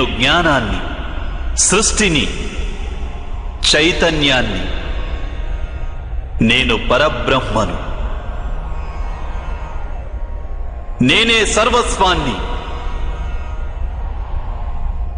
నేను జ్ఞానాన్ని సృష్టిని చైతన్యాన్ని నేను పరబ్రహ్మను. నేనే సర్వస్వాన్ని.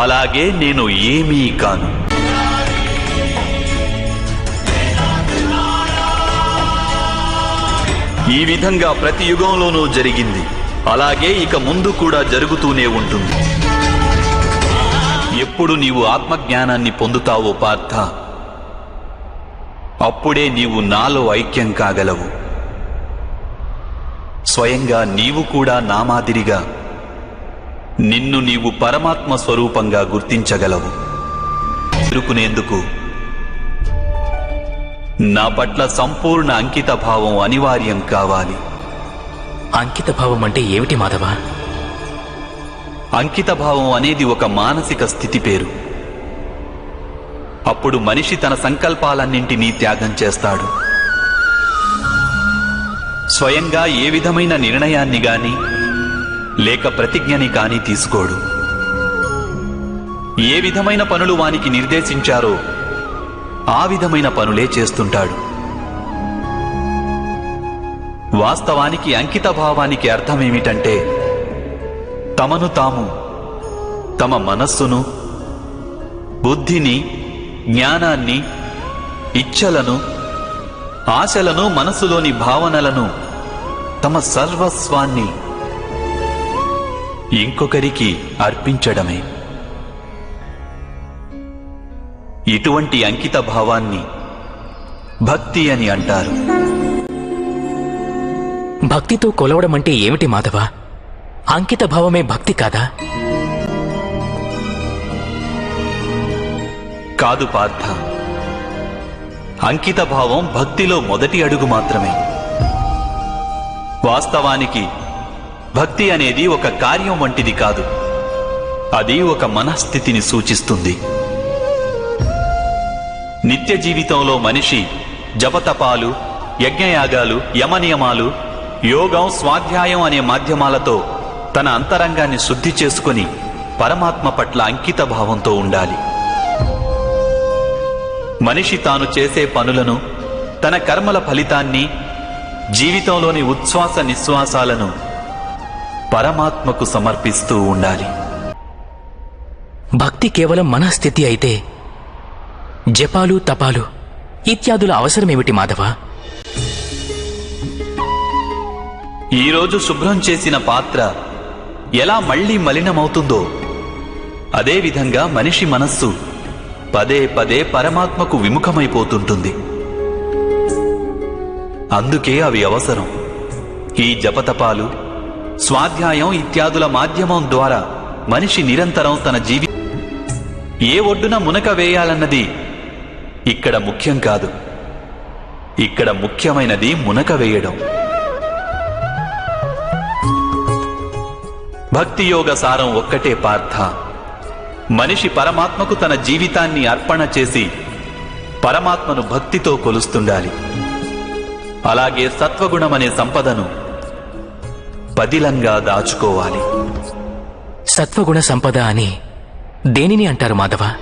అలాగే నేను ఏమీ కాను. ఈ విధంగా ప్రతి యుగంలోనూ జరిగింది. అలాగే ఇక ముందు కూడా జరుగుతూనే ఉంటుంది. ఎప్పుడు నీవు ఆత్మజ్ఞానాన్ని పొందుతావో పార్థ. అప్పుడే నీవు నాలో ఐక్యం కాగలవు. స్వయంగా నీవు కూడా నా మాదిరిగా నిన్ను నీవు పరమాత్మ స్వరూపంగా గుర్తించగలవు. ఎదుర్కొనేందుకు నా పట్ల సంపూర్ణ అంకిత భావం అనివార్యం కావాలి. అంకిత భావం అంటే ఏమిటి మాధవ? అంకితభావం అనేది ఒక మానసిక స్థితి పేరు. అప్పుడు మనిషి తన సంకల్పాలన్నింటినీ త్యాగం చేస్తాడు. స్వయంగా ఏ విధమైన నిర్ణయాన్ని గాని లేక ప్రతిజ్ఞని కాని తీసుకోడు. ఏ విధమైన పనులు వానికి నిర్దేశించారో ఆ విధమైన పనులే చేస్తుంటాడు. వాస్తవానికి అంకిత భావానికి అర్థమేమిటంటే తమను తాము తమ మనస్సును బుద్ధిని జ్ఞానాన్ని ఇచ్ఛలను ఆశలను మనసులోని భావనలను తమ సర్వస్వాన్ని ఇంకొకరికి అర్పించడమే. ఇటువంటి అంకిత భావాన్ని భక్తి అని అంటారు. భక్తితో కొలవడం అంటే ఏమిటి మాధవ? అంకిత భావమే భక్తి కాదా? కాదు పార్థ. అంకిత భావం భక్తిలో మొదటి అడుగు మాత్రమే. వాస్తవానికి భక్తి అనేది ఒక కార్యం వంటిది కాదు. అది ఒక మనస్థితిని సూచిస్తుంది. నిత్య జీవితంలో మనిషి జపతపాలు యజ్ఞయాగాలు యమనియమాలు యోగం స్వాధ్యాయం అనే మాధ్యమాలతో తన అంతరంగాన్ని శుద్ధి చేసుకుని పరమాత్మ పట్ల అంకిత భావంతో ఉండాలి. మనిషి తాను చేసే పనులను తన కర్మల ఫలితాన్ని జీవితంలోని ఉచ్ఛ్వాస నిశ్వాసాలను పరమాత్మకు సమర్పిస్తూ ఉండాలి. భక్తి కేవలం మనస్థితి అయితే జపాలు తపాలు ఇత్యాదుల అవసరమేమిటి మాధవ? ఈరోజు శుభ్రం చేసిన పాత్ర ఎలా మళ్ళీ మలినమవుతుందో. అదేవిధంగా మనిషి మనస్సు పదే పదే పరమాత్మకు విముఖమైపోతుంటుంది. అందుకే అవి అవసరం. ఈ జపతపాలు స్వాధ్యాయం ఇత్యాదుల మాధ్యమం ద్వారా మనిషి నిరంతరం తన జీవి ఏ ఒడ్డున మునక వేయాలన్నది ఇక్కడ ముఖ్యం కాదు. ఇక్కడ ముఖ్యమైనది మునక వేయడం. భక్తి యోగ సారం ఒక్కటే పార్థ. మనిషి పరమాత్మకు తన జీవితాన్ని అర్పణ చేసి పరమాత్మను భక్తితో కొలుస్తుండాలి. అలాగే సత్వగుణమనే సంపదను పదిలంగా దాచుకోవాలి. సత్వగుణ సంపద అని దేనిని అంటారు మాధవ?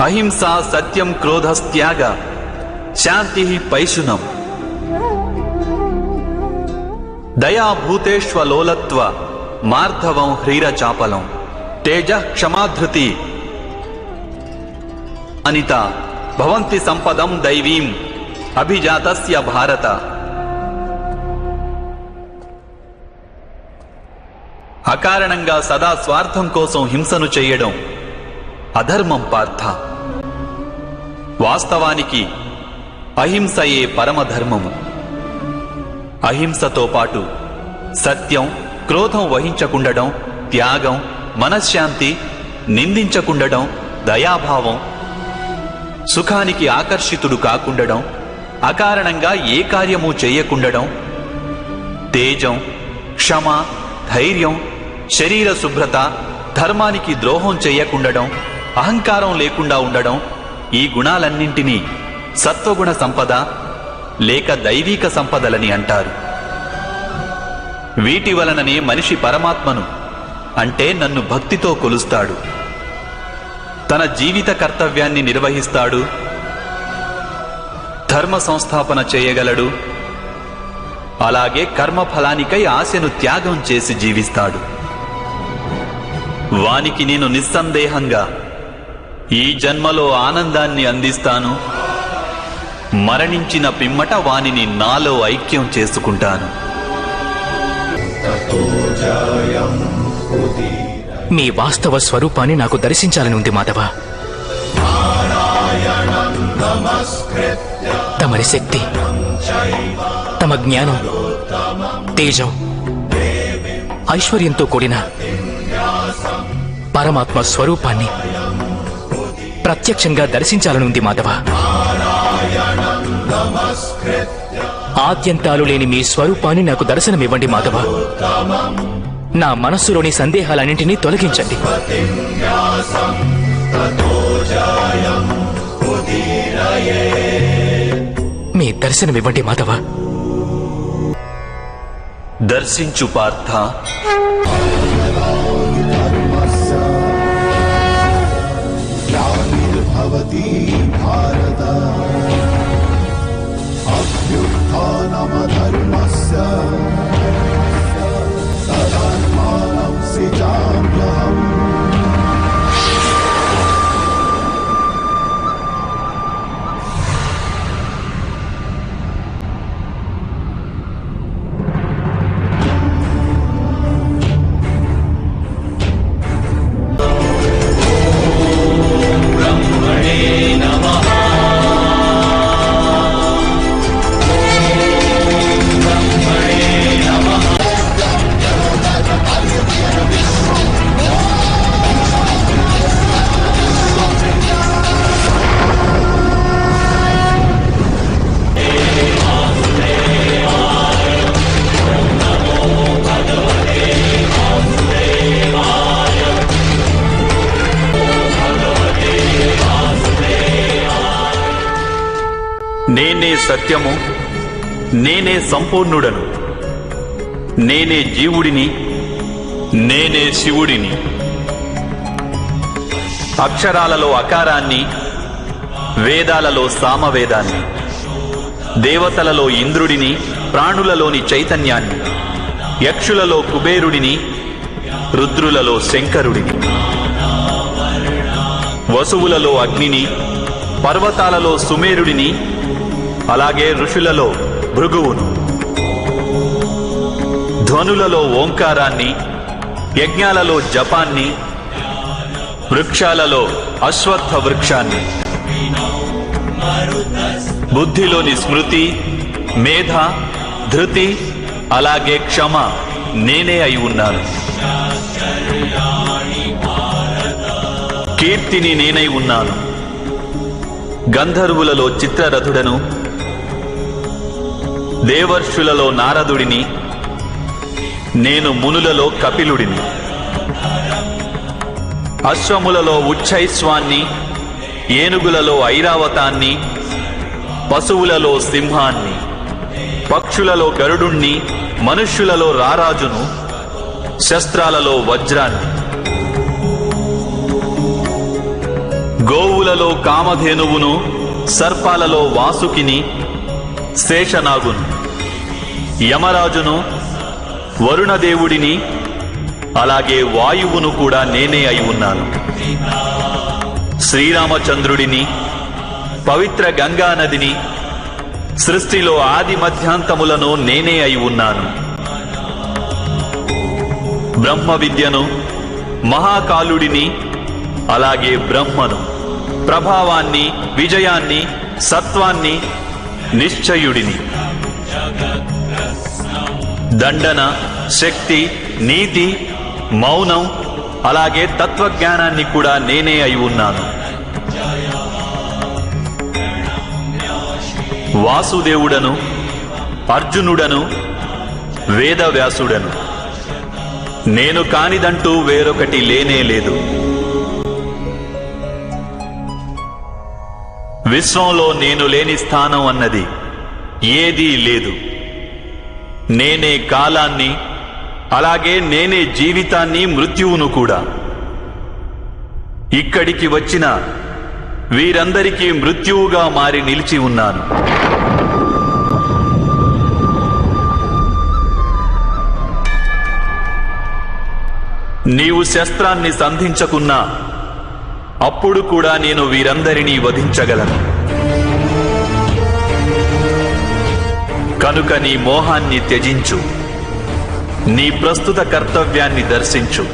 అహింస సత్యం క్రోధస్త్యాగ శాంతి పైశునం. దయా భూతేష్వలోలత్వ మార్ధవం హ్రీరచాపలం. తేజ క్షమాధృతి. అనిత భవంతి సంపదం దైవీం అభిజాతస్య భారత. అకారణంగా సదా స్వార్థం కోసం హింసను చేయడం అధర్మం పార్థ. వాస్తవానికి అహింసయే పరమధర్మము. అహింసతో పాటు సత్యం క్రోధం వహించకుండడం త్యాగం మనశ్శాంతి నిందించకుండడం దయాభావం సుఖానికి ఆకర్షితుడు కాకుండడం అకారణంగా ఏ కార్యము చేయకుండడం తేజం క్షమ ధైర్యం శరీర శుభ్రత ధర్మానికి ద్రోహం చేయకుండడం అహంకారం లేకుండా ఉండడం ఈ గుణాలన్నింటినీ సత్వగుణ సంపద లేక దైవీక సంపదలని అంటారు. వీటి వలననే మనిషి పరమాత్మను అంటే నన్ను భక్తితో కొలుస్తాడు. తన జీవిత కర్తవ్యాన్ని నిర్వహిస్తాడు. ధర్మ సంస్థాపన చేయగలడు. అలాగే కర్మఫలానికై ఆశను త్యాగం చేసి జీవిస్తాడు. వానికి నేను నిస్సందేహంగా ఈ జన్మలో ఆనందాన్ని అందిస్తాను. మరణించిన పిమ్మట వానిని నాలో ఐక్యం చేసుకుంటాను. మీ వాస్తవ స్వరూపాన్ని నాకు దర్శించాలని ఉంది మాధవ. తమరి శక్తి తమ జ్ఞానం తేజం ఐశ్వర్యంతో కూడిన పరమాత్మ స్వరూపాన్ని ప్రత్యక్షంగా దర్శించాలని ఉంది మాధవ. ఆద్యంతాలు లేని మీ స్వరూపాన్ని నాకు దర్శనమివ్వండి మాధవ. నా మనస్సులోని సందేహాలన్నింటినీ తొలగించండి. మీ దర్శనమివ్వండి మాధవ. దర్శించు పార్థ. సత్యము. నేనే సంపూర్ణుడను. నేనే జీవుడిని. నేనే శివుడిని. అక్షరాలలో అకారాన్ని వేదాలలో సామవేదాన్ని దేవతలలో ఇంద్రుడిని ప్రాణులలోని చైతన్యాన్ని యక్షులలో కుబేరుడిని రుద్రులలో శంకరుడిని. వసువులలో అగ్నిని పర్వతాలలో సుమేరుడిని అలాగే ఋషులలో భృగువును. ధ్వనులలో ఓంకారాన్ని యజ్ఞాలలో జపాన్ని వృక్షాలలో అశ్వత్థ వృక్షాన్ని. బుద్ధిలోని స్మృతి మేధ ధృతి అలాగే క్షమ నేనే అయి ఉన్నాను. కీర్తిని నేనై ఉన్నాను. గంధర్వులలో చిత్రరథుడను దేవర్షులలో నారదుడిని నేను మునులలో కపిలుడిని. అశ్వములలో ఉచ్చైస్వాన్ని ఏనుగులలో ఐరావతాన్ని పశువులలో సింహాన్ని పక్షులలో గరుడుణ్ణి మనుష్యులలో రారాజును శస్త్రాలలో వజ్రాన్ని. గోవులలో కామధేనువును సర్పాలలో వాసుకిని శేషనాగును. యమరాజును వరుణదేవుడిని అలాగే వాయువును కూడా నేనే అయి ఉన్నాను. శ్రీరామచంద్రుడిని పవిత్ర గంగా నదిని సృష్టిలో ఆది మధ్యాంతములను నేనే అయి ఉన్నాను. బ్రహ్మ విద్యను మహాకాలుడిని అలాగే బ్రహ్మను ప్రభావాన్ని విజయాన్ని సత్వాన్ని నిశ్చయుడిని. దండన శక్తి నీతి మౌనం అలాగే తత్వజ్ఞానాన్ని కూడా నేనే అయి ఉన్నాను. వాసుదేవుడను అర్జునుడను వేదవ్యాసుడను. నేను కానిదంటూ వేరొకటి లేనే లేదు. విశ్వంలో నేను లేని స్థానం అన్నది ఏదీ లేదు. నేనే కాలాన్ని అలాగే నేనే జీవితాన్ని మృత్యువును కూడా. ఇక్కడికి వచ్చిన వీరందరికీ మృత్యువుగా మారి నిలిచి ఉన్నాను. నీవు శస్త్రాన్ని సంధించకున్నా అప్పుడు కూడా నేను వీరందరినీ వధించగలను. కనుక నీ మోహాన్ని త్యజించు. నీ ప్రస్తుత కర్తవ్యాన్ని దర్శించు.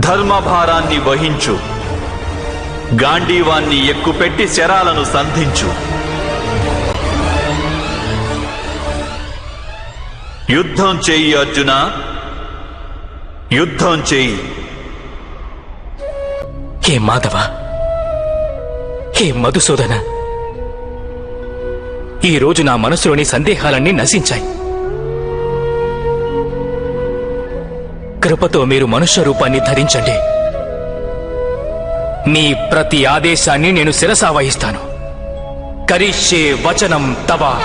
ధర్మభారాన్ని వహించు. గాంధీవాన్ని ఎక్కుపెట్టి శరాలను సంధించు. యుద్ధం చేయి అర్జున. యుద్ధం చేయి. హే మాధవ. హే మధుసూదన. ఈ రోజు నా మనసులోని సందేహాలన్నీ నశించాయి. కృపతో మీరు మనుష్య రూపాన్ని ధరించండి. మీ ప్రతి ఆదేశాన్ని నేను శిరసావహిస్తాను. కరిష్యే వచనం తవ.